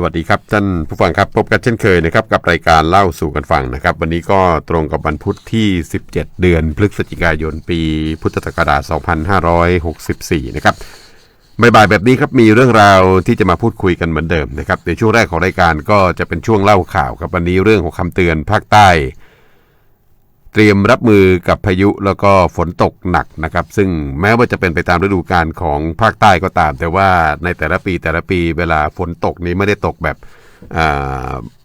สวัสดีครับท่านผู้ฟังครับพบกันเช่นเคยนะครับกับรายการเล่าสู่กันฟังนะครับ วันนี้ก็ตรงกับวันพุธที่ 17 เดือนพฤศจิกายนปีพุทธศักราช 2564 นะครับบ่ายๆแบบนี้ครับมีเรื่องราวที่จะมาพูดคุยกันเหมือนเดิมนะครับในช่วงแรกของรายการก็จะเป็นช่วงเล่าข่าวครับวันนี้เรื่องของคำเตือนภาคใต้ เตรียมรับมือกับพายุแล้วก็ฝนตกหนักนะครับ ซึ่งแม้ว่าจะเป็นไปตามฤดูกาลของภาคใต้ก็ตาม แต่ว่าในแต่ละปีแต่ละปีเวลาฝนตกนี้ไม่ได้ตกแบบ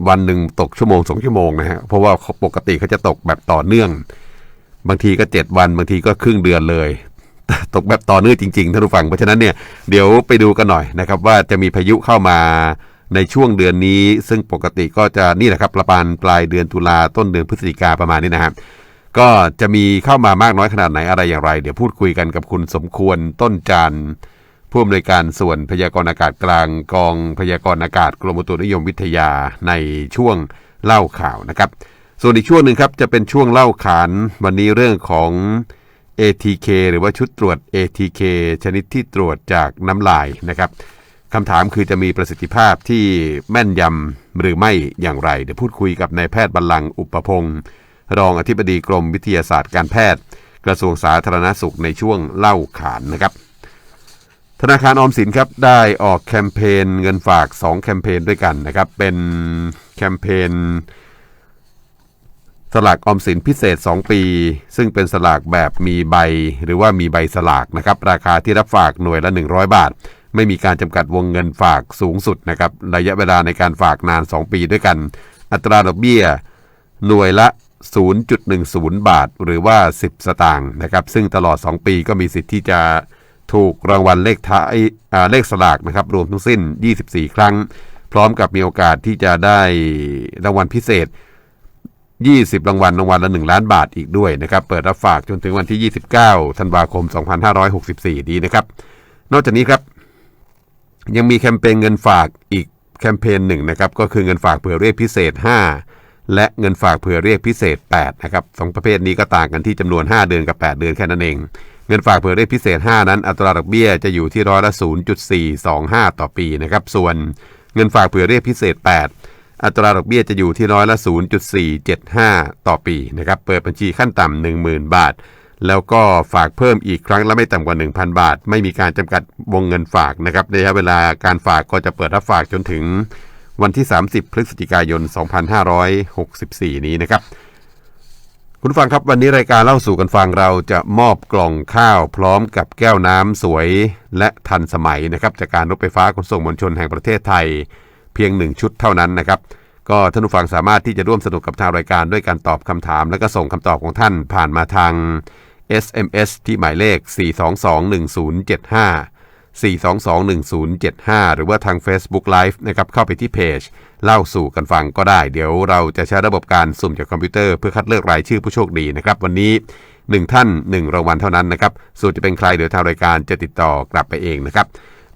วันหนึ่งตกชั่วโมงสองชั่วโมงนะฮะเพราะว่าปกติเขาจะตกแบบต่อเนื่อง บางทีก็เจ็ดวัน บางทีก็ครึ่งเดือนเลย ตกแบบต่อเนื่องจริงๆท่านผู้ฟังเพราะฉะนั้นเนี่ยเดี๋ยวไปดูกันหน่อยนะครับ ว่าจะมีพายุเข้ามาในช่วงเดือนนี้ ซึ่งปกติก็จะนี่แหละครับประมาณปลายเดือนตุลาต้นเดือนพฤศจิกาประมาณนี้นะครับ ก็จะมีเข้ามามากน้อยขนาดไหนอะไรอย่างไร เดี๋ยวพูดคุยกันกับคุณสมควรต้นจานผู้อำนวยการส่วนพยากรณ์อากาศกลางกองพยากรณ์อากาศกรมอุตุนิยมวิทยาในช่วงเล่าข่าวนะครับ ส่วนอีกช่วงหนึ่งครับจะเป็นช่วงเล่าขานวันนี้เรื่องของ ATK หรือว่าชุดตรวจ ATK ชนิดที่ตรวจจากน้ำลายนะครับคำถามคือจะมีประสิทธิภาพที่แม่นยำหรือไม่อย่างไร เดี๋ยวพูดคุยกับนายแพทย์บรรลังก์อุปพงศ์ รองอธิบดีกรมวิทยาศาสตร์การแพทย์ กระทรวงสาธารณสุขในช่วงเล่าขานนะครับธนาคารออมสินครับได้ออกแคมเปญเงินฝาก 2 แคมเปญด้วยกันนะครับ เป็นแคมเปญสลากออมสินพิเศษ 2 ปี ซึ่งเป็นสลากแบบมีใบ หรือว่ามีใบสลากนะครับ ราคาที่รับฝากหน่วยละ 100 บาท ไม่มีการจำกัดวงเงินฝากสูงสุดนะครับระยะเวลาในการฝากนาน 2 ปีด้วยกัน อัตราดอกเบี้ย หน่วยละ 0.10 บาท หรือว่า 10 สตางค์นะครับ ซึ่งตลอด 2 ปีก็มีสิทธิ์ที่จะถูกรางวัลเลขท้ายเลขสลากนะครับ รวมทั้งสิ้น 24 ครั้ง พร้อมกับมีโอกาสที่จะได้รางวัลพิเศษ 20 รางวัลรางวัลละ 1 ล้านบาทอีกด้วยนะครับ เปิดรับฝากจนถึงวันที่ 29 ธันวาคม 2564 ดีนะครับ นอกจากนี้ครับ ยังมีแคมเปญเงินฝากอีกแคมเปญหนึ่งนะครับ ก็คือเงินฝากเผื่อเรียกพิเศษ 5 และเงินฝากเผื่อเรียกพิเศษ8นะครับสองประเภทนี้ก็ต่างกันที่จำนวน 5 เดือนกับ 8 เดือนแค่นั้นเอง เงินฝากเผื่อเรียกพิเศษ 5 นั้น อัตราดอกเบี้ยจะอยู่ที่ร้อยละ0.425 ต่อปีนะครับส่วนเงินฝากเผื่อเรียกพิเศษ 8 อัตราดอกเบี้ยจะอยู่ที่ร้อยละ0.475 ต่อปีนะครับเปิดบัญชีขั้นต่ำ10,000 บาท แล้วก็ฝากเพิ่มอีกครั้งละไม่ต่ำกว่า 1,000 บาท ไม่มีการจำกัดวงเงินฝากนะครับระยะเวลาการฝากก็จะเปิดรับฝากจนถึง วันที่ 30 พฤศจิกายน 2564 นี้นะครับ คุณฟังครับวันนี้รายการเล่าสู่กันฟังเราจะมอบกล่องข้าวพร้อมกับแก้วน้ำสวยและทันสมัยนะครับจากการรถไฟฟ้าขนส่งมวลชนแห่งประเทศไทย เพียงหนึ่งชุดเท่านั้นนะครับก็ท่านผู้ฟังสามารถที่จะร่วมสนุกกับทางรายการด้วยการตอบคำถาม และก็ส่งคำตอบของท่านผ่านมาทาง SMS ที่หมายเลข 4221075 4221075 หรือว่าทาง Facebook Live นะครับเข้าไปที่เพจ เล่าสู่กันฟังก็ได้ เดี๋ยวเราจะใช้ระบบการสุ่มจากคอมพิวเตอร์เพื่อคัดเลือกรายชื่อผู้โชคดีนะครับ วันนี้ 1 ท่าน 1 รางวัลเท่านั้นนะครับส่วนจะเป็นใครเดี๋ยวทางรายการจะติดต่อกลับไปเองนะครับ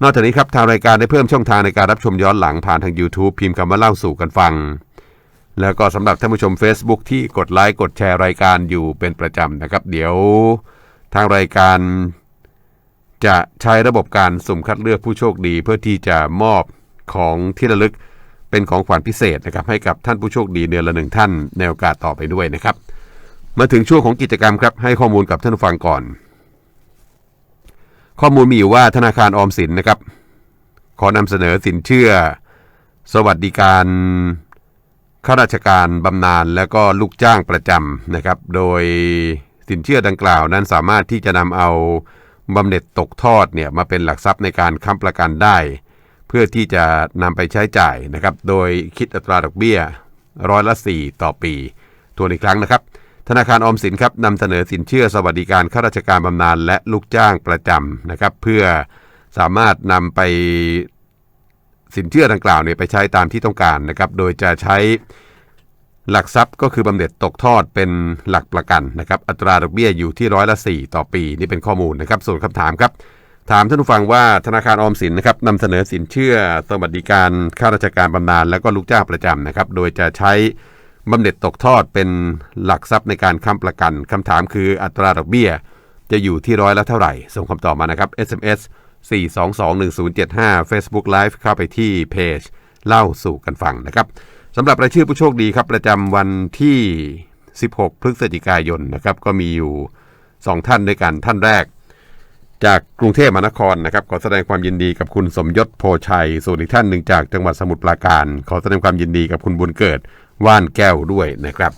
นอกจากนี้ครับทางรายการได้เพิ่มช่องทางในการรับชมย้อนหลังผ่านทาง YouTube พิมพ์คำว่าเล่าสู่กันฟัง แล้วก็สำหรับท่านผู้ชม Facebook ที่กดไลค์กดแชร์รายการอยู่เป็นประจำนะครับ เดี๋ยวทางรายการ จะใช้ระบบการสุ่มคัดเลือกผู้โชคดี เพื่อที่จะมอบของที่ระลึกเป็นของขวัญพิเศษนะครับให้กับท่านผู้โชคดีเดือนละหนึ่งท่านในโอกาสต่อไปด้วยนะครับ มาถึงช่วงของกิจกรรมครับให้ข้อมูลกับท่านผู้ฟังก่อน ข้อมูลมีอยู่ว่าธนาคารออมสินนะครับ ขอนำเสนอสินเชื่อ สวัสดิการข้าราชการบำนาญและก็ลูกจ้างประจำนะครับ โดยสินเชื่อดังกล่าวนั้นสามารถที่จะนำเอา บำเหน็จตกทอดเนี่ยมาเป็นหลักทรัพย์ในการค้ำประกันได้ เพื่อที่จะนำไปใช้จ่ายนะครับ โดยคิดอัตราดอกเบี้ยร้อยละ 4 ต่อปีทวนอีกครั้งนะครับ ธนาคารออมสินครับนำเสนอสินเชื่อสวัสดิการข้าราชการบำนาญและลูกจ้างประจำนะครับ เพื่อสามารถนำไปสินเชื่อดังกล่าวเนี่ยไปใช้ตามที่ต้องการนะครับ โดยจะใช้ หลักทรัพย์ก็คือบำเหน็จตกทอดเป็นหลักประกันนะครับ อัตราดอกเบี้ยอยู่ที่ร้อยละ 4 ต่อปี นี่เป็นข้อมูลนะครับ ส่วนคำถามครับ ถามท่านผู้ฟังว่าธนาคารออมสินนะครับนำเสนอสินเชื่อสวัสดิการข้าราชการบำนาญและก็ลูกจ้างประจำนะครับ โดยจะใช้บำเหน็จตกทอดเป็นหลักทรัพย์ในการค้ำประกันคำถามคืออัตราดอกเบี้ย จะอยู่ที่ร้อยละเท่าไหร่ ส่งคำตอบมานะครับ SMS 4221075 Facebook Live เข้าไปที่เพจเล่าสู่กันฟังนะครับ สำหรับรายชื่อผู้โชคดีครับ ประจำวันที่ 16 พฤศจิกายนนะครับ ก็มีอยู่ 2 ท่านด้วยกันท่านแรก จากกรุงเทพมหานครนะครับ ขอแสดงความยินดีกับคุณสมยศโพชัย ส่วนอีกท่านหนึ่งจากจังหวัดสมุทรปราการ ขอแสดงความยินดีกับคุณบุญเกิดว่านแก้วด้วยนะครับ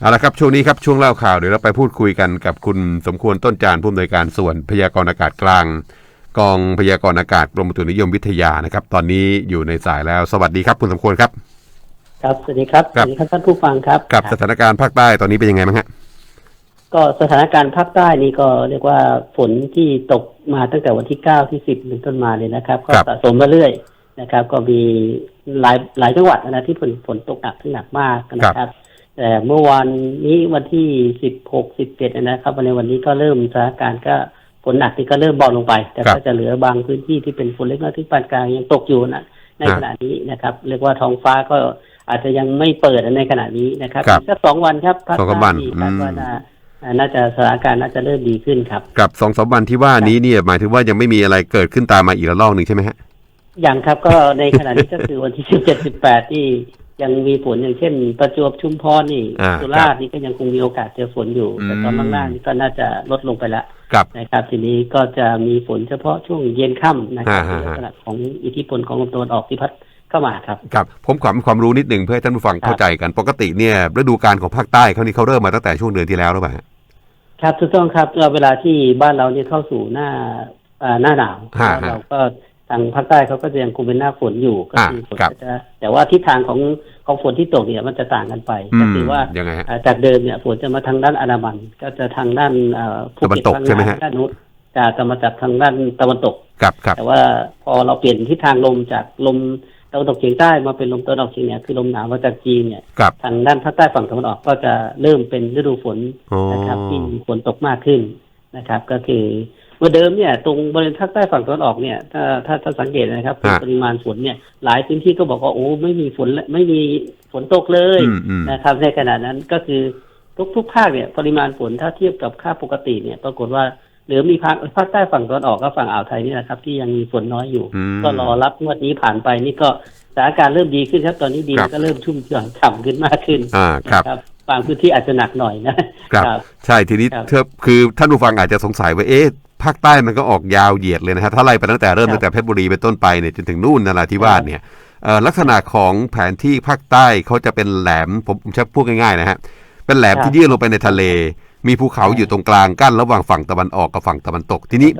เอาละครับช่วงนี้ครับช่วงเล่าข่าวเดี๋ยวเราไปพูดคุยกันกับคุณสมควรต้นจานผู้อำนวยการส่วนพยากรณ์อากาศกลาง กองพยากรณ์อากาศกรมอุตุนิยมวิทยานะครับ ตอนนี้อยู่ในสายแล้วสวัสดีครับคุณสมควรครับ ครับสวัสดีครับคสรับวัสดีครับท่านผู้ฟังครับกับสถานการณ์ภาคใต้ตอนนี้เป็นยังไงบ้างฮะก็สถานการณ์ภาคใต้นี่ก็เรียกว่าฝนที่ตกมาตั้งแต่วันที่เก้าที่สิบเป็นต้นมาเลยนะครับ ก็สะสมมาเรื่อยนะครับ ก็มีหลายหลายจังหวัดนะที่ฝนฝนตกหนักที่หนักมากนะครับ แต่เมื่อวานนี้วันที่สิบหกสิบเจ็ดนะครับวันในวันนี้ก็เริ่มสถานการณ์ก็ฝนหนักที่ก็เริ่มเบาลงไป แต่ก็จะเหลือบางพื้นที่ที่เป็นฝนเล็กน้อยที่ปานกลางยังตกอยู่นะในขณะนี้นะครับ เรียกว่าท้องฟ้าก็ อาจจะยังไม่เปิดในขณะนี้นะครับครับอีกสักสองวันครับภาคสองใต้วันนี่คาดว่าอืมน่าอ่าน่าจะสถานการณ์น่าจะเริ่มดีขึ้นครับ กับสองสามวันที่ว่านี้เนี่ยหมายถึงว่ายังไม่มีอะไรเกิดขึ้นตามมาอีกระลอกหนึ่งใช่ไหมฮะ อย่างครับก็ ในขณะนี้ก็คือวันที่สิบเจ็ดสิบแปดที่ยังมีฝนอย่างเช่น ประจวบชุมพรนี่อ่าสุราษฎร์นี่ก็ยังคงมีโอกาสเจอฝนอยู่อืมแต่ตอนล่างๆนี่ก็น่าจะลดลงไปแล้วกับ นะครับ ทีนี้ก็จะมีฝนเฉพาะช่วงเย็นค่ำนะครับอ่าในฮะลักษณะของอิทธิพลของลมตะวันออกที่พัด เข้ามาครับกับผมขอความรู้นิดหนึ่งเพื่อให้ท่านผู้ฟังเข้าใจกันปกติเนี่ยฤดูกาลของภาคใต้เขานี่เขาเริ่มมาตั้งแต่ช่วงเดือนที่แล้วหรือเปล่าฮะครับถูกต้องครับเราเวลาที่บ้านเราเนี่ยเข้าสู่หน้าอ่าหน้าหนาวฮะฮะเราก็ทางภาคใต้เขาก็จะยังคงเป็นหน้าฝนอยู่ก็อ่าคือฝนครับก็จะแต่ว่าทิศทางของของฝนที่ตกเนี่ยมันจะต่างกันไปอืก็มคือว่ายังไงฮะอ่าจากเดิมเนี่ยฝนจะมาทางด้านอันดามัน ก็จะทางด้านเอ่อภูตะวันเก็ตตกพังใช่ไหมงาฮะด้านนู้นจะจะมาจากทางด้านตะวันตกกับกับแต่ว่าพอเราเปลี่ยนทิศทางลมจากลม ตะวันตกเฉียงใต้มาเป็นลมตะวันออกเฉียงเหนือคือลมหนาวมาจากจีนเนี่ยกับ ทางด้านภาคใต้ฝั่งตะวันออกก็จะเริ่มเป็นฤดูฝนอ๋อ นะครับที่มีฝนตกมากขึ้นนะครับ ก็คือเมื่อเดิมเนี่ย ตรงบริเวณภาคใต้ฝั่งตะวันออกเนี่ยถ้าถ้าถ้าสังเกตนะครับฮะ ปริมาณฝนเนี่ย หลายพื้นที่ก็บอกว่าโอ้ไม่มีฝนและไม่มีฝนตกเลย อืมอืม นะครับในขณะนั้นก็คือทุกทุกภาคเนี่ยปริมาณฝนถ้าเทียบกับค่าปกติเนี่ย ปรากฏว่าเหลือมีภาคภาคใต้ฝั่งตะวันออกกับฝั่งอ่าวไทยนี่นะครับ ที่ยังมีฝนน้อยอยู่อืมก็รอรับงวดนี้ผ่านไปนี่ก็สถานการณ์เริ่มดีขึ้นครับ ตอนนี้ดินครับก็เริ่มชุ่มฉ่ำขึ้นมากขึ้นอ่าครับนะบางพื้นที่อาจจะหนักหน่อยนะครับใช่ทีนี้ครับเธอคือท่านผู้ฟังอาจจะสงสัยว่าเอ๊ะภาคใต้มันก็ออกยาวเหยียดเลยนะฮะถ้าไล่ไปตั้งแต่เริ่มครับตั้งแต่เพชรบุรีเป็นต้นไปเนี่ยจนถึงนู่นนราธิวาสเนี่ยเอ่อลักษณะของแผนที่ภาคใต้เขาจะเป็นแหลมผมผมจะพูดง่ายๆนะฮะเป็นแหลมครับที่ยื่นลงไปในทะเล มีภูเขาอยู่ตรงกลางกั้นระหว่างฝั่งตะวันออกกับฝั่งตะวันตก ทีนี้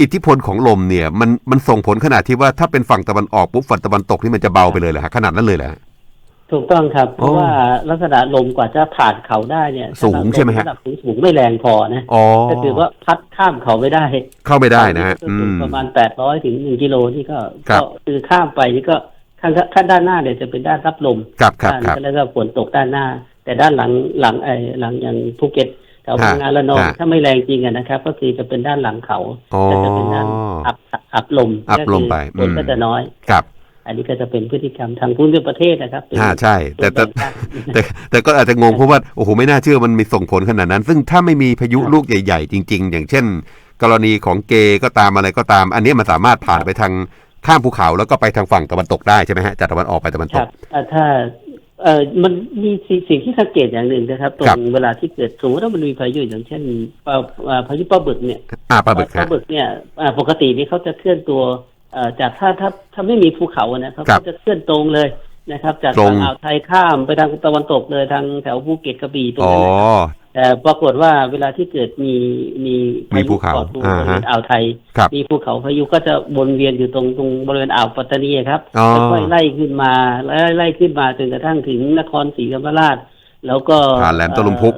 อิทธิพลของลมเนี่ย มันมันส่งผลขนาดที่ว่าถ้าเป็นฝั่งตะวันออกปุ๊บฝั่งตะวันตกนี่มันจะเบาไปเลยเหรอฮะขนาดนั้นเลยเหรอฮะถูกต้องครับ เพโอ้ราะว่าลักษณะลมกว่าจะผ่านเขาได้เนี่ย สูงใช่ไหมฮะระดับสูงสูงไม่แรงพอนะอ๋อก็คือว่าพัดข้ามเขาไม่ได้ เข้าไม่ได้นะฮะก็อืคือมประมาณแปดร้อยถึงหนึ่งกิโลนี่ก็ครับก็คือข้ามไปนี่ก็ข้างข้างด้านหน้าเนี่ยจะเป็นด้านรับลมครับครับด้านครับแล้วก็ฝนตกด้านหน้า แต่ด้านหลังหลังไอ้หลังอย่างภูเก็ต แถวพังงานละนองฮะถ้าไม่แรงจริงอะนะครับ ก็คือจะเป็นด้านหลังเขาอ๋อก็จะเป็นด้านอับอับลมอับลมไปก็คือฝนอืมก็จะน้อยครับอันนี้ก็จะเป็นพฤติกรรมทางภูมิประเทศนะครับเป็นอ่าใช่ แต่แต่ส่วนแบ่งแต่แต่ก็อาจจะงงเพราะว่าโอ้โหไม่น่าเชื่อมันมีส่งผลขนาดนั้น ซึ่งถ้าไม่มีพายุครับลูกใหญ่ ๆ จริง ๆ อย่างเช่น กรณีของเกก็ตามอะไรก็ตาม อันนี้มันสามารถผ่านไปทางข้ามภูเขาแล้วก็ไปทางฝั่งตะวันตกได้ใช่ไหมฮะจากตะวันออกไปตะวันคตรักบเอ่อถ้า เอ่อมันมีสิ่งสิ่งที่สังเกตอย่างหนึ่งนะครับ ตรครับงเวลาที่เกิดสมมติว่ามันมีพายุอย่างเช่นปลาอ่าพายุปลาบึกเนี่ยอ่าปลาบึกปลาฮะบึกเนี่ยอ่าปกตินี่เขาจะเคลื่อนตัวเอ่อจากถ้าถ้าถ้าไม่มีภูเขาอะนะครับครับเขาจะเคลื่อนตรงเลยนะครับ จากตรงทางอ่าวไทยข้ามไปทางตะวันตกเลยทางแถวภูเก็ตกระบี่ตรงอ๋อนั้นนะครับ แต่ปรากฏว่าเวลาที่เกิดมีมีมีพายุภูเขาก่อตัวอ่าบริฮะเวณอ่าวไทยครับมีภูเขาพายุก็จะวนเวียนอยู่ตรงตรงบริเวณอ่าวปัตตานีครับอ๋อค่อยๆไล่ขึ้นมาไล่ไล่ขึ้นมาจนกระทั่งถึงนครศรีธรรมราช แล้วก็ผ่านแหลมตะลุมพุก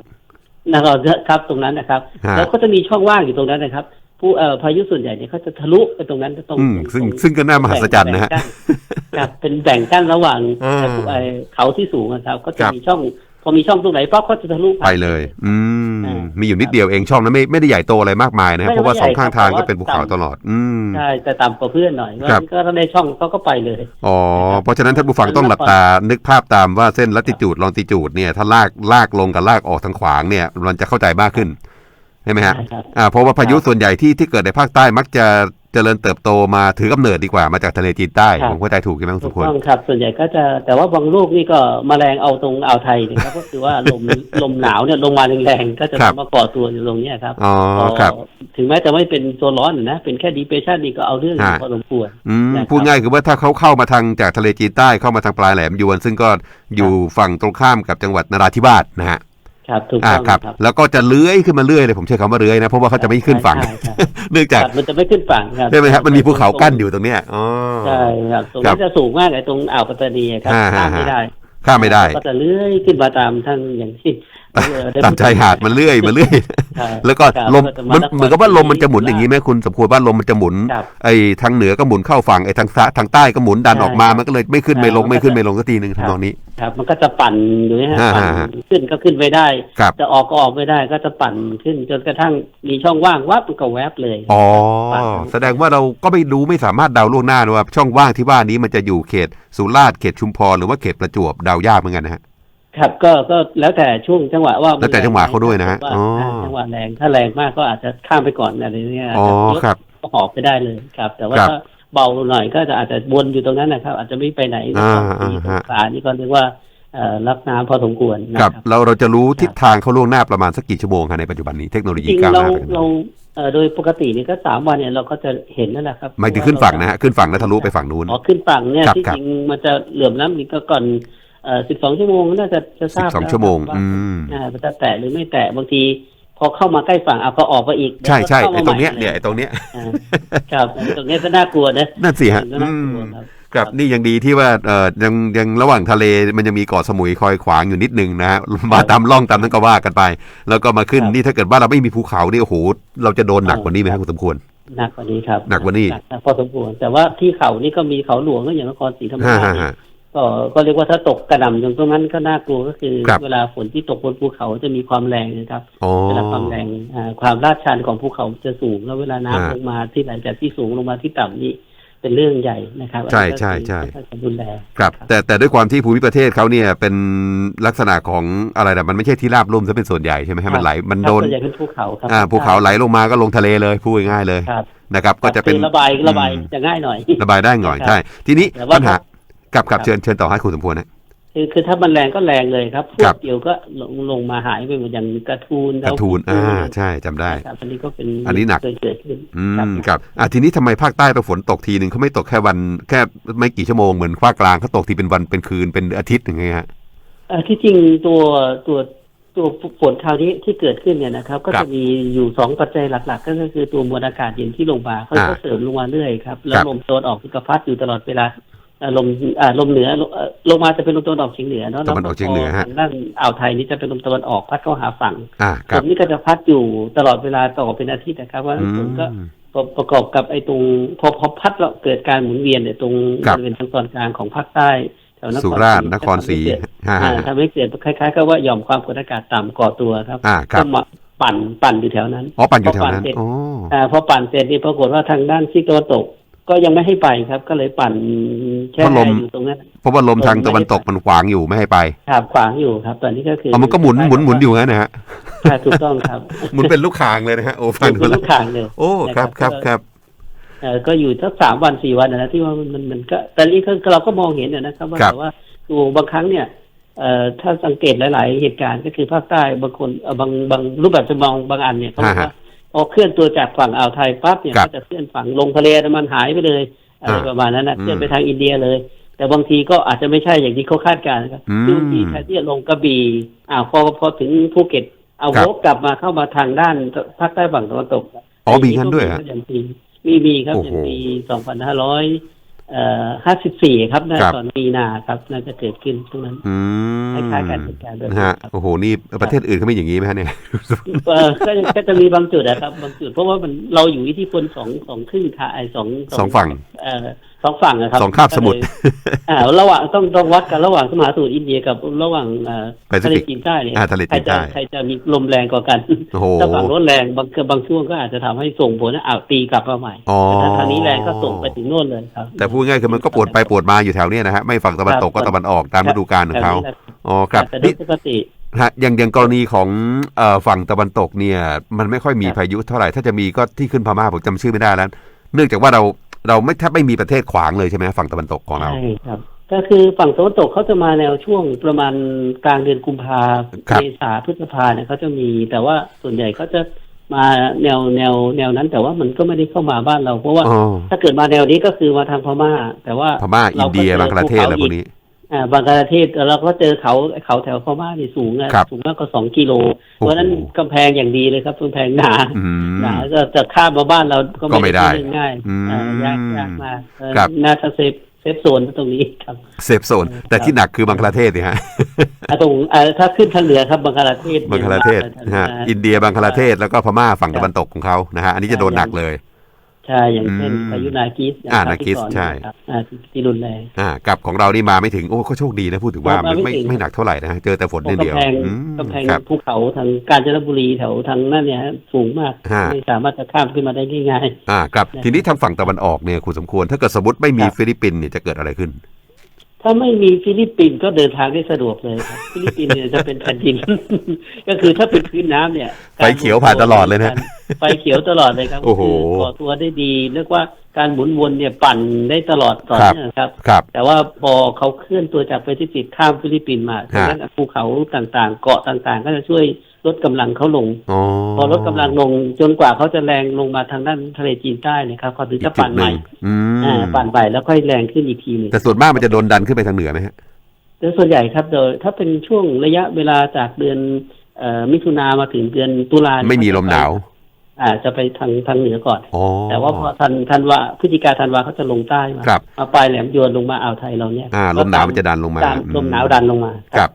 เอ่อนครครับตรงนั้นนะครับฮะแล้วก็จะมีช่องว่างอยู่ตรงนั้นนะครับ ผู้เอ่อพายุส่วนใหญ่เนี่ยเขาจะทะลุไปตรงนั้นตรงอืมตรซึ่งตรซึ่งก็น่ามหัศจรรย์นะฮะแบ่งกั้ครับเป็นแบ่งกั้นระหว่างอ่าเอ่อเขาที่สูงนะครับ ก็จะครับมีช่อง พอมีช่องตรงไหนปั๊บก็จะทะลุไปเลย อืมอ่ามีอยู่นิดเดียวเองช่องนั้นไม่ไม่ได้ใหญ่โตอะไรมากมายนะฮะไม่เพราะว่าไม่สองข้างทางใหญ่ครับก็เป็นภูเขาแต่ว่าตลอด อืมใช่แต่ต่ำกว่าเพื่อนหน่อยว่าครับก็ถ้าได้ช่องเขาก็ไปเลยอ๋อเพราะฉะนั้นท่านผู้ฟังต้องหลับตานึกภาพตามว่าเส้นลัติจูดลองติจูดเนี่ยถ้าลากลากลงกับลากออกทางขวางเนี่ยมันจะเข้าใจมากขึ้นใช่ไหมฮะใช่ครับอ่าเพราะว่าพายุส่วนใหญ่ที่ที่เกิดในภาคใต้มักจะ เจริญเติบโตมาถือกำเนิดดีกว่ามาจากทะเลจีนใต้ครับผมเข้าใจถูกใช่ไหมคุณถูสกมควรต้องครับ ส่วนใหญ่ก็จะแต่ว่าบางลูกนี่ก็แมลงเอาตรงอ่าวไทยเนี่ยครับก็คือว่าลมลมหนาวเนี่ยลงมาแรงๆก็จะครับมาก่อตัวอยู่ตรงเนี้ยครับอ๋อก็ครับ ถึงแม้จะไม่เป็นตัวร้อนนะเป็นแค่ดีเพรสชันนี่ก็เอาเรื่องอยู่ฮะพอสมควรอืมนะครับพูดง่ายคือว่าถ้าเขาเข้ามาทางจากทะเลจีนใต้เข้ามาทางปลายแหลมยวน ซึ่งก็อยู่ฝั่งตรงข้ามกับจังหวัดนราธิวาสนะฮะ ครับถูกอ่าต้องครับ ครับ แล้วก็จะเลื้อยขึ้นมาเรื่อยเลยผมใช้คำว่าเลื้อยนะเพราะว่าเขาจะไม่ขึ้นฝั่ง ใช่ใช่เนื่องคจากรับมันจะไม่ขึ้นฝั่งครับใช่ไหมครับมันมีภูเขากั้นอยู่ตรงเนี้ยอ๋อ ใช่ครับตรงครันี้บจะสูงมากไอ้ตรงอ่าวปัตตานีครับอ่าข้ามฮะไม่ได้ข้ามไม่ได้ ก็จะเลื้อยขึ้นมาตามทางอย่างที่เอ่อได้ ตามชายหาดมันเลื่อยมาเรื่อยใช่แล้วก็ครับลมก็จะมันนครเหมือนกับว่าลมมันจะหมุนศรีอย่างนี้ไหมคุณสมควรว่าลมมันจะหมุนครับไอ้ทางเหนือก็หมุนเข้าฝั่งไอ้ทางซ้ายทางใต้ก็หมุนดันใช่ออกมามันก็เลยไม่ขึ้นใช่ไม่ลงมันก็ไม่ขึ้นจะไม่ลงสักทีหนึ่งครับทำนองนี้ ครับ มันก็จะปั่นอยู่นะฮะอ่าปั่นฮะขึ้นก็ขึ้นไม่ได้ครับจะออกก็ออกไม่ได้ก็จะปั่นขึ้นจนกระทั่งมีช่องว่างวับมันก็แวบเลยอ๋อปั่นแสดงว่าเราก็ไม่รู้ไม่สามารถเดาล่วงหน้านะว่าช่องว่างที่ว่านี้มันจะอยู่เขตสุราษฎร์เขตชุมพรหรือว่าเขตประจวบเดายากเหมือนกันนะฮะ ครับก็ก็แล้วแต่ช่วงจังหวะว่ามันแล้วแต่จังหวะเขาด้วยนะฮะว่าอ๋ออ่าจังหวะแรงถ้าแรงมากก็อาจจะข้ามไปก่อนอะไรเงี้ยอ๋อจะยกครับก็หอบไปได้เลยครับ แต่ว่าครับถ้าเบาหน่อยก็จะอาจจะวนอยู่ตรงนั้นนะครับ อาจจะไม่ไปไหนอ่าสองปีอ่าสงฮะสานี่ก็เรียกว่าเอ่อรับน้ำพอสมควรนะคครัรับบเราเราจะรู้ทิศทางเขาล่วงหน้าประมาณสักกี่ชั่วโมงคะในปัจจุบันนี้เทคโนโลจยีริงก้าวๆหเราน้าไปขนาดนั้นเราเอ่อโดยปกตินี่ก็สามวันเนี่ยเราก็จะเห็นนั่นแหละครับหมายถึงขึ้นฝั่งนะฮะขึ้นฝั่งแล้วทะลุไปฝั่งนู้นอ๋อขึ้นฝั่งเนี่ยครับที่ครับจริงมันจะเหลื่อมล้ำนี่ก็ก่อนเอ่อ สิบสองชั่วโมงน่าจะจะทราบ12แล้ชั่วโมงครับอืมอ่ามันจะแตะหรือไม่แตะบางที พอเข้ามาใกล้ฝั่งเอาก็ออกไปอีก ใช่ใช่ดี๋วก็ไอ้ข้าตรงเนี้ยมาใหม่เนี่ยไอ้ตรงเนี้ยอ่าครับตรงเนี้ยก็น่ากลัวนะนั่นสิฮะก็อืน่ากลัวมครับครับนี่ยังดีที่ว่าเอ่อยังยังระหว่างทะเลมันยังมีเกาะสมุยคอยขวางอยู่นิดนึงนะฮะมาตามล่องตามนั้นก็ว่ากันไป แล้วก็มาขึ้นครับนี่ถ้าเกิดว่าเราไม่มีภูเขานี่โอ้โหเราจะโดนหนักกว่านี้ไหมครับคุณสมควรหนักกว่านี้ครับหนักกว่านี้หพอสมควรแต่ว่าที่เขานี่ก็มีเขาหลวงก็อย่างนครศรีธรรมฮ่าราชฮ่านี่ฮ่า ก็ก็เรียกว่าถ้าตกกระหน่ำตรงนั้นก็น่ากลัวก็คือ ครับเวลาฝนที่ตกบนภูเขาจะมีความแรงนะครับอ๋อเวลาความแรงอ่าความลาดชันของภูเขาจะสูง แล้วเวลาน้ำอ่าลงมาที่ไหลจากที่สูงลงมาที่ต่ำนี่เป็นเรื่องใหญ่นะครับใช่อันนี้ก็ใช่ใช่คือค่อนข้างจะรุนแรง ครับ แต่แต่ด้วยความที่ภูมิประเทศเขาเนี่ยเป็นลักษณะของอะไรนะมันไม่ใช่ที่ราบลุ่มซะเป็นส่วนใหญ่ใช่ไหมให้มันไหลมันครับโดนส่วนใหญ่เป็นภูเขาครับอ่าภูเขาไหลลงมาก็ลงทะเลเลยพูดง่ายๆเลยครับนะครับ ก็จะเป็น คือระบายระบายอืม จะง่ายหน่อย ระบายได้หน่อยครับใช่ ทีนี้แต่ว่าปัญหา กับครักับบเชิญเชิญต่อให้คุณสมควรนะคือคือถ้ามันแรงก็แรงเลยครับพวครักบเดียวก็ลงลงมาหายไปหมดอย่างกระทูนกระทูนอ่าใช่จำได้ครับอันนี้ก็เป็นอันนี้หนักเคยเกิดขึ้นอืครับมครับอะทีนี้ทำไมภาคใต้เราฝนตกทีหนึ่งเขาไม่ตกแค่วันแค่ไม่กี่ชั่วโมงเหมือนภาคกลางเขาตกทีเป็นวันเป็นคืนเป็นอาทิตย์อย่างเงี้ยฮะเอ่อที่จริงตัวตัวตัวฝนคราวนี้ที่เกิดขึ้นเนี่ยนะครับ ก็ครัจะบมีอยู่สองปัจจัยหลัก ๆ ก็คือตัวมวลอากาศเย็นที่ลงมาเขาอ่าก็เสริมลงมาเรื่อยครับแล้ควรับลมตะวันออกก็พัดอยู่ตลอดเวลาเอ่อ ลมอ่าลมเหนือลมเอ่อลงมาจะเป็นลมตะวันออกเฉียงเหนือเนาะตะวันออกเฉียงเหนือฮะทางด้านอ่าวไทยนี่จะเป็นลมตะวันออกพัดเข้าหาฝั่งอ่าคลรับมนี่ก็จะพัดอยู่ตลอดเวลาต่อเป็นอาทิตย์นะครับ ว่าอืฝนก็มประประกอบกับไอ้ตรงพอพอพัดแล้วเกิดการหมุนเวียนเนี่ยตรงครับบริเวณทางตอนกลางของภาคใต้แถวนครสุราษฎร์นครศรีจะฮ่าทำให้เกิดฮ่าอ่าทำให้เกิดคล้ายๆกับว่าหย่อมความกดอากาศต่ำก่อตัวครับอ่าครับก็มาปั่นปั่นอยู่แถวนั้นอ๋อปั่นอยู่แถวนั้นพอปั่นเสร็จอ๋ออ่าพอปั่นเสร็จนี่ปรากฏว่าทางด้านซีกตะวันตก ก็ยังไม่ให้ไปครับ ก็เลยปั่นแช่อยู่ตรงนั้นเพราะว่าลมทางตะวันตกมันขวางอยู่ไม่ให้ไปครับขวางอยู่ครับ ตอนนี้ก็คืออ๋อมันก็หมุนหมุนหมุนอยู่งั้นนะฮะใช่ถูกต้องครับหมุนเป็นลูกคางเลยนะฮะโอ้ฟังหดูมุนแล้ลูวกคางเลยโอ้ครับครับครับเออก็อยู่สักสามวันสี่วันนะนะที่ว่ามันมันมันก็แต่นี่ก็เราก็มองเห็นนะนะครับว่าครับแต่ว่าดูบางครั้งเนี่ยเอ่อถ้าสังเกตหลาย ๆ เหตุการณ์ก็คือภาคใต้บางคนเอ่อบางบางรูปแบบจำลองบางอันเนี่ยเขาบอกว่า พอเคลื่อนตัวจากฝั่งอ่าวไทยปั๊บเนี่ยครับก็จะเคลื่อนฝั่งลงทะเลอันดามันหายไปเลยอะไรอ่าประมาณนั้นนะอืมเคลื่อนไปทางอินเดียเลย แต่บางทีก็อาจจะไม่ใช่อย่างที่เขาคาดการณ์ครับอืมคือบางทีแทนที่จะลงกระบี่อ่าพอพอถึงภูเก็ตเอาครับวกกลับมาเข้ามาทางด้านภาคใต้ฝั่งตะวันตกอ๋อมีงั้นด้วยฮะอย่างปีมีมีครับโอ้อโหย่างปีสองพันห้าร้อย เอ่อห้าสิบสี่ครับนะครับตอนมีนาครับ น่าจะเกิดขึ้นตรงนั้นอืมคล้ายๆกันเหตุการณ์แบบนะนี้ฮะครับโอ้โห นี่ประเทศอื่นเขาไม่อย่างนี้ไหมฮะเนี่ยเออก็จะก็จะมีบางจุดนะครับ บางจุด เพราะว่ามันเราอยู่อิทธิพลสองสองครึ่งค่ะไอ้สองสองฝั่ง เอ่อ สองฝั่งนะครับสองคาบสมุทรก็เลยอ่าระหว่างต้องต้องวัดกันระหว่างมหาสมุทรอินเดียกับระหว่างเอ่อแปซิทะเลฟิกจีนใต้เนี่ยอ่าทะเลจีนใต้ใครจะใครจะมีลมแรงกว่ากันโอ้โหถ้าฝั่งโน้นแรงบางบางช่วงก็อาจจะทำให้ส่งผลให้อ่าวตีกลับมาใหม่อ๋อแต่ถ้าทางนี้แรงก็ส่งไปถึงโน่นเลยครับ แต่พูดง่ายคือมันก็ปวดไปปวดมาอยู่แถวเนี้ยนะฮะไม่ฝั่งตะวันตกก็ตะวันออกตามฤดูกาลของเขาแบบนี้แหละอ๋อครับแต่โดนี่ยปกติฮะอย่างอย่างกรณีของเอ่อฝั่งตะวันตกเนี่ย มันไม่ค่อยมีครับพายุเท่าไหร่ถ้าจะมีก็ที่ขึ้นพม่าผมจำชื่อไม่ได้แล้ว เนื่องจากว่าเรา เราไม่แทบไม่มีประเทศขวางเลยใช่ไหมฝั่งตะวันตกของเรา ใช่ครับ ก็คือฝั่งตะวันตกเขาจะมาแนวช่วงประมาณกลางเดือนกุมภาครับ เมษาพฤษภาเนี่ยเขาจะมี แต่ว่าส่วนใหญ่เขาจะมาแนวแนวแนวนั้น แต่ว่ามันก็ไม่ได้เข้ามาบ้านเรา เพราะว่าอ๋อถ้าเกิดมาแนวนี้ก็คือมาทางพม่า แต่ว่าพม่าอินเดียรบังกลาเทศอะไรพวกนี้ อ่าบังกลาเทศเราก็เจอเขาเขาแถวพม่านี่สูงอะครับสูงมากกว่าสองกิโลโอ้โหเพราะฉะนั้นกำแพงอย่างดีเลยครับกำแพงหนาอืมหนาก็จะข้ามมาบ้านเราก็ก็ไม่ได้ใช่เรื่องง่ายอืมอ่ายากยากมากเออครับ น่าจะเซฟเซฟโซนตรงนี้ครับเซฟโซน แต่ที่หนักคือบังกลาเทศนี่ฮะ อ่าตรงอ่าถ้าขึ้นทางเหนือครับบังกลาเทศบังกลาเทศมียฮะอ่าอินเดียบังกลาเทศแล้วก็พม่าฝั่งตะวันตกของเขานะฮะอันนี้จะโดนหนักเลย ใช่อย่างเช่นอืมพายุนากิสอ่าะครับนากิสที่ก่อใช่นะครับอ่าที่ที่รุนแรงอ่ากับของเรานี่มาไม่ถึงโอ้ก็โชคดีนะพูดถึงว่ามาไม่ไม่ไม่ถึงไม่หนักเท่าไหร่นะฮะเจอแต่ฝนนิดเดียวกำแพงอืมกำแพงครับภูเขาทางกาญจนบุรีแถวทางนั่นเนี่ยฮะสูงมากฮะไม่สามารถจะข้ามขึ้นมาได้ง่ายอ่าครับนะครับทีนี้ทางฝั่งตะวันออกเนี่ยคุณสมควรถ้าเกิดสมมติไม่มีครับฟิลิปปินส์เนี่ยจะเกิดอะไรขึ้นๆ ถ้าไม่มีฟิลิปปินส์ก็เดินทางได้สะดวกเลยครับ ฟิลิปปินส์เนี่ยจะเป็นแผ่นดิน ก็คือถ้าเป็นพื้นน้ำเนี่ยไฟเขียวผ่านตลอดเลยนะไฟเขียวตลอดเลยครับโอ้โหคือก่อตัวได้ดีเรียกว่าการหมุนวนเนี่ยปั่นได้ตลอดต่อครับเนื่องครับครับแต่ว่าพอเขาเคลื่อนตัวจากแปซิฟิกข้ามฟิลิปปินส์มาฉะนั้นภูเขาต่างๆ เกาะต่างๆ ก็จะช่วย ลดกำลังเขาลงอ๋อพอลดกำลังลงจนกว่าเขาจะแรงลงมาทางด้านทะเลจีนใต้เนะครับเขาถึงจะปั่นใหม่อืมอ่าปั่นใหม่แล้วค่อยแรงขึ้นอีกทีหนึ่งแต่ส่วนมากมันจะโดนดันขึ้นไปทางเหนือไหมฮะโดยส่วนใหญ่ครับโดยถ้าเป็นช่วงระยะเวลาจากเดือนเอ่อมิถุนามาถึงเดือนตุลาเนี่ยไม่มีลมหนาวอ่าจะไปทางทางเหนือก่อนอ๋อแต่ว่าพอทันทันว่าพฤศจิกาธันวาเขาจะลงใต้มาครับมาปลายแหลมยวนลงมาอ่าวไทยเราเนี่ยอ่าลมหนาวมันจะดันลงมาตามลมหนาวดันลงมาครับ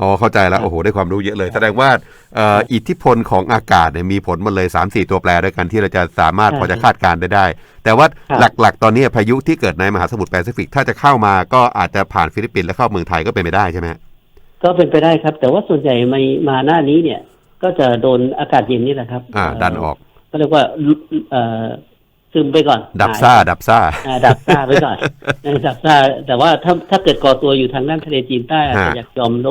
อ๋อเข้าใจแล้วโอ้โหได้ความรู้เยอะเลย แสดงว่าเอ่ออิทธิพลของอากาศเนี่ยมีผลหมดเลย3ามสี่ตัวแปรด้วยกันที่เราจะสามารถพอจะคาดการณ์ได้ได้ แต่ว่าหลักๆ ตอนนี้พายุที่เกิดในมหาสมุทรแปซิฟิก ถ้าจะเข้ามาก็อาจจะผ่านฟิลิปปินส์แล้วเข้าเมืองไทยก็เป็นไปได้ใช่ไหมฮะก็เป็นไปได้ครับ แต่ว่าส่วนใหญ่มามาหน้านี้เนี่ย ก็จะโดนอากาศเย็นนี่แหละครับ อ่า ดันออกก็เรียกว่าเอ่อ ซึมไปก่อน ดับซ่า ดับซ่าอ่าดับซ่าไปก่อนเออดับซ่า แต่ว่าถ้าถ้าเกิดก่อตัวอยู่ทางด้านทะเลจีนใต้อาจจะฮะอยากยอมโล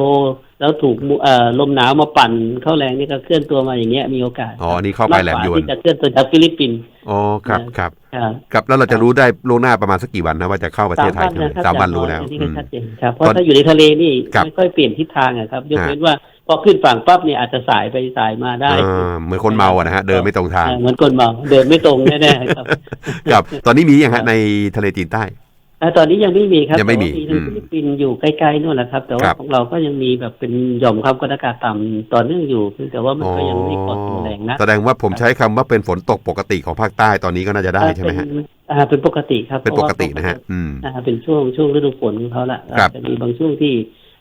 แล้วถูกมูเอ่อลมหนาวมาปั่นเข้าแรงนี่ก็เคลื่อนตัวมาอย่างเงี้ยมีโอกาสอ๋ออันนี้เข้าไปแหลมยวนากกาที่จะเคลื่อนตัวจากฟิลิปปินส์อ๋อครับครับครับครับแล้วเราจะรู้ได้ล่วงหน้าประมาณสักกี่วันนะว่าจะเข้าประเทศไทยสามวันนะครับสามวันอย่งรู้แล้วอันนี้อืก็มชัดเจนครับเพราะตอนถ้าอยู่ในทะเลนี่ครับไม่ค่อยเปลี่ยนทิศทางอะครับยกฮะเว้นว่า พอขึ้นฝั่งปั๊บเนี่ยอาจจะสายไปสายมาได้อ่าเหมือนคนเมาอะนะฮะเดินไม่ตรงทางเออเหมือนคนเมาเดินไม่ตรงแน่ๆครับครับ ตอนนี้มีอย่างฮะในทะเลจีนใต้เอ่อตอนนี้ยังไม่มีครับยังไม่มีแต่ว่าทางฟิลิปปินส์อยู่ใกล้ๆนู่นแหละครับ แต่คว่ารับของเราก็ยังมีแบบเป็นหย่อมความกดอากาศต่ำต่อเนื่องอยู่เพียงแต่ว่ามันก็ยังไม่ก่อตัวแรงนะแสดงว่าผมใช้คำว่าเป็นฝนตกปกติของภาคใต้ตอนนี้ก็น่าจะได้ใช่ไหมฮะเป็นอ่าเป็นปกติครับเป็นปกตินะฮะอืมอ่าเป็นช่วงช่วงฤดูฝนของเขาละครับจะมีบางช่วงที่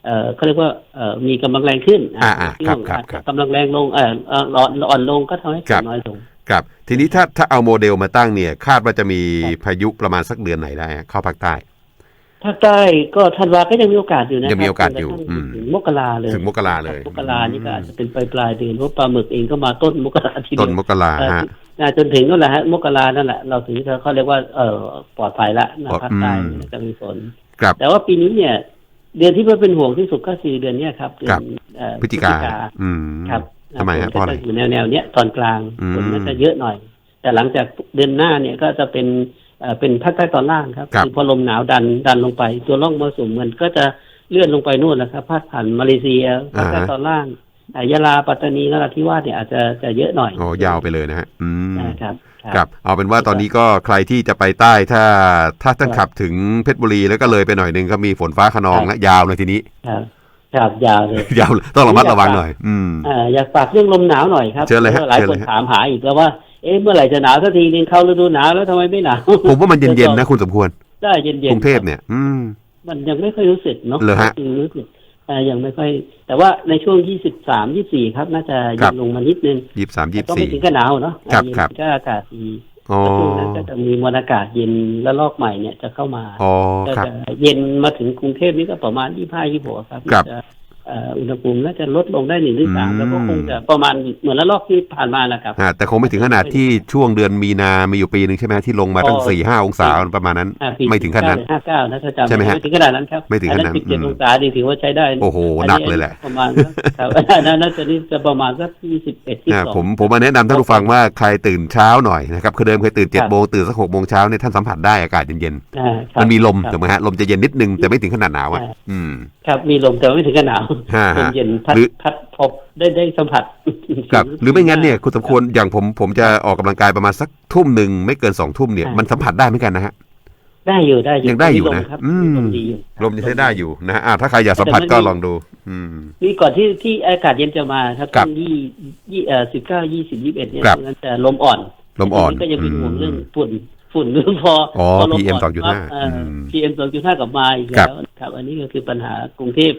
เอ่อเขาเรียกว่าเอ่อมีกำลังแรงขึ้นอ่าอ่าช่วงครับครับอาจครัจะบกำลังแรงลงเอ่อเอ่ออ่อนอ่อนลงก็ทำให้ฝครันบน้อยลงครับ ทีนี้ถ้าถ้าเอาโมเดลมาตั้งเนี่ย คาดว่าจะมีครับพายุประมาณสักเดือนไหนได้ฮะเข้าภาคใต้ภาคใต้ก็ธันวาก็ยังมีโอกาสอยู่นะยังมีโอกาสอยู่จนกระทั่งอืมถึงมกราเลยถึงมกราเลยมกรานี่ก็อาจจะเป็นปลายปลายๆเดือนเพราะปลาหมึกเองก็มาต้นมกราทีเดีต้ยนวมกราเอ่อฮะอ่าจนถึงนั่นแหละฮะมกรานั่นแหละเราถึงจะเขาเรียกว่าเออปลอดภัยละนะปลอดภาคใต้อืมจะมีฝนครับแต่ว่าปีนี้เนี่ย เดือนที่มันเป็นห่วงที่สุดก็คือเดือนเนี้ยครับเดือครันบเอ่อพฤศจิกาอืมครับทำไมฮะฝนเพราะอะไรก็จอยู่แนวแนวๆเนี้ยตอนกลางอืมฝนก็จะเยอะหน่อย แต่หลังจากเดือนหน้าเนี่ยก็จะเป็นเอ่อเป็นภาคใต้ตอนล่างครับครับอพอลมหนาวดันดันลงไป ตัวร่องมรสุมมันก็จะเลื่อนลงไปนู่นแหละครับพาดผ่านมาเลเซียภาคใต้ตอนล่างอ่ายะลาปัตตานีนราธิวาสเนี่ยอาจจะจะเยอะหน่อยอ๋อยาวไปเลยนะฮะอืมนะครับ ครับเอาเป็นว่าตอนนี้ก็ใครที่จะไปใต้ถ้าถ้าท่านขับถึงเพชรบุรีแล้วก็เลยไปหน่อยหนึงก็มีฝนฟ้าขนองและยาวเลยทีนี้ครับครับยาวเลยยาวต้องระมัดระวังหน่อย อืมอ่าอยากฝากเรื่องลมหนาวหน่อยครับเชิญเลยฮะหลายเชิญคเลนยฮะถามหาอีกแล้วว่าเอ๊ะเมื่อไหร่จะหนาวสักทีนึงเข้าฤดูหนาวแล้วทำไมไม่หนาวผมว่ามันเย็นๆนะคุณสมควรได้เย็นๆกรุงเทพเนี่ย อืมมันยังไม่ค่อยรู้สึกเนาะเหรอฮะยังรู้สึกอ่า ยังไม่ค่อย แต่ว่าในช่วง23 24ครับน่าจะครัเย็บนลงมานิดนึงยี่สามยี่แต่ก็ไม่สี่ถึงกับหนาวเนาะครับอ่าเย็นครับก็อากาศดีอ๋อแล้วช่วงนั้นก็จะมีมวลอากาศเย็นและลอกใหม่เนี่ยจะเข้ามาอ๋อก็ครับจะเย็นมาถึงกรุงเทพนี่ก็ประมาณ25 26ครับครับจะเอ่ออุณหภูมิน่าจะลดลงได้หนึ่งหรือสามอืมแล้วก็คงจะประมาณเหมือนระลอกที่ผ่านมานะครับอ่าแต่คงไม่ถึงขนาดที่ช่วงเดือนมีนามีอยู่ปีหนึ่งใช่ไหมที่ลงมาตั้งอ๋อสี่ห้าองศาประมาณนั้นอ่าปีไม่ถึงขนาดห้าเก้านะถ้าจำใช่ไหมฮะไม่ถึงขนาดนั้นครับไม่ถึงขนาดนั้นสิบเจ็ดอืมองศาดีถือว่าใช้ได้โอ้โหนหนันี้กเลยแหละประมาณสักครับน่าจะนี่จะประมาณสักยี่สิบเอ็ดที่อ่าสองผมผมมาแนะนำท่านผู้ฟังว่าใครตื่นเช้าหน่อยนะครับคือเดิมเคยตื่นเจ็ดครับโมงตื่นสักหกโมงเช้าเนี่ยท่านสัมผัสได้อากาศเย็นอ่าคๆรับมันมีลมครับถูกไหมฮะลมจะเย็นนิดนึงแต่ไม่ถึงขนาดหนาวอะใช่อืมครับมีลมแต่ว่าไม่ถึงกับหนาวฮะฮะเย็นๆพัดหรือพัดพบได้ได้สัมผัสครับหรือไม่งั้นเนี่ยคุณสมควรอย่างผมผมจะออกกำลังกายประมาณสักทุ่มหนึ่งไม่เกินสองทุ่มเนี่ยอ่ามัมันสัมผัสได้เหมือนกันนะฮะได้อยู่ได้อยู่ยังได้อยู่มีลมนะครับอืมีมลมดีอยู่ลมจะใช้ได้อยู่นะฮะอ่าถ้าใครอยากสัมผัสก็ลองดู อืมนี่ก่อนที่ที่อากาศเย็นจะมาครับครับช่วงยี่ยี่เอ่อสิบเก้ายี่สิบยี่สิบเอ็ดเนี่ยครับมันจะลมอ่อน ลมอ่อนทีก็ยังเป็นห่วงอืมเรื่องฝุ่นฝุ่นเรื่องพออ๋อพลม PM ปั๊บ2.5เอ่ออม PM สองจุดห้ากลับมาอีกครัแล้บวครับ อันนี้ก็คือปัญหากรุงเทพ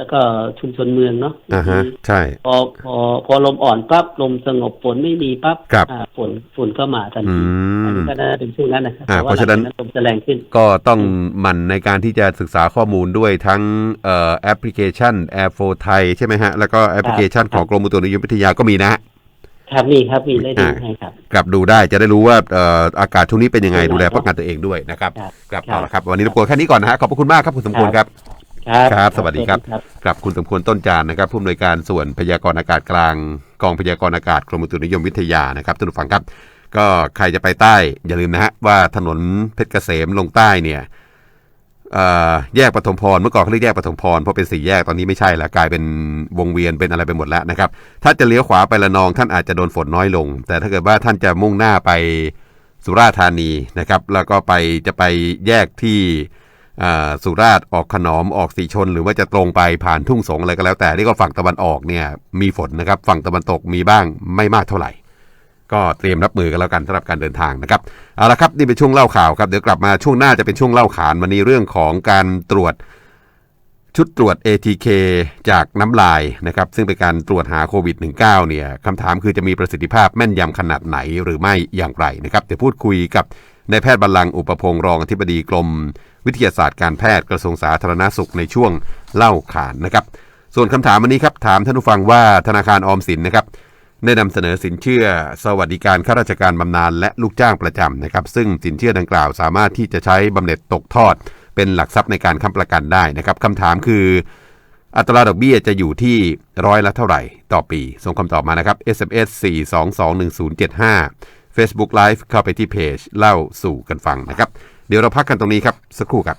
แล้วก็ชุมชนเมืองเนาะอ่าฮะใช่ พอพอพอลมอ่อนปั๊บลมสงบฝนไม่มีปั๊บครับอ่าฝนฝนก็มาทันอืทีอันมนี้ก็น่าจะเป็นช่วงนั้นนะครับอ่าแต่ว่เพราะฉะนั้น หลังจกลมจะแรงขึ้น ก็ต้องหมั่นในการที่จะศึกษาข้อมูลด้วยทั้งเอ่อแอปพลิเคชัน Air 4 Thai ใช่ไหมฮะ แล้วก็แอปพลิเคชันของกรมอุตุนิยมวิทยาก็มีนะฮะ ครับมีครับมีได้ดูอ่า ให้ครับ กลับดูได้จะได้รู้ว่าเอ่ออากาศช่วงนี้เป็นยังไงเป็นไงดูแลป้องกันตัวเองด้วยนะครับครับกลับครับเอาละครับ วันนี้รบกวนแค่นี้ก่อนนะฮะ ขอบพระคุณมากครับ คุณสมควรครับ ครับครับ สวัสดีครับครับกับคุณสมควรต้นจานนะครับผู้อำนวยการส่วนพยากรณ์อากาศกลาง กองพยากรณ์อากาศกรมอุตุนิยมวิทยานะครับท่านผู้ฟังครับ ก็ใครจะไปใต้อย่าลืมนะฮะว่าถนนเพชรเกษมลงใต้เนี่ยเอ่อแยกปฐมพรเมื่อก่อนเขาเรียกแยกปฐมพรเพราะเป็นสี่แยกตอนนี้ไม่ใช่แล้วกลายเป็นวงเวียนเป็นอะไรไปหมดแล้วนะครับ ถ้าจะเลี้ยวขวาไปละนองท่านอาจจะโดนฝนน้อยลง แต่ถ้าเกิดว่าท่านจะมุ่งหน้าไปสุราษฎร์ธานีนะครับ แล้วก็ไปจะไปแยกที่อ่า สุราษฎร์ออกขนอมออกสีชน หรือว่าจะตรงไปผ่านทุ่งสงอะไรก็แล้วแต่ที่ก็ฝั่งตะวันออกเนี่ยมีฝนนะครับ ฝั่งตะวันตกมีบ้างไม่มากเท่าไหร่ ก็เตรียมรับมือกันแล้วกันสำหรับการเดินทางนะครับเอาละครับนี่เป็นช่วงเล่าข่าวครับเดี๋ยวกลับมาช่วงหน้าจะเป็นช่วงเล่าขานวันนี้เรื่องของการตรวจชุดตรวจ ATK จากน้ำลายนะครับ ซึ่งเป็นการตรวจหาโควิด -19 เนี่ยคำถามคือจะมีประสิทธิภาพแม่นยำขนาดไหนหรือไม่อย่างไรนะครับเดี๋ยวพูดคุยกับนายแพทย์บรรลังก์อุปพงศ์รองอธิบดีกรม วิทยาศาสตร์การแพทย์กระทรวงสาธารณสุขในช่วงเล่าขานนะครับ ส่วนคำถามวันนี้ครับถามท่านผู้ฟังว่าธนาคารออมสินนะครับได้นำเสนอสินเชื่อ สวัสดิการข้าราชการบำนาญและลูกจ้างประจำนะครับ ซึ่งสินเชื่อดังกล่าวสามารถที่จะใช้บำเหน็จตกทอด เป็นหลักทรัพย์ในการค้ำประกันได้นะครับคำถามคือ อัตราดอกเบี้ยจะอยู่ที่ร้อยละเท่าไหร่ต่อปี ส่งคำตอบมานะครับ SMS 4221075 Facebook Live เข้าไปที่เพจเล่าสู่กันฟังนะครับ เดี๋ยวเราพักกันตรงนี้ครับสักครู่ครับ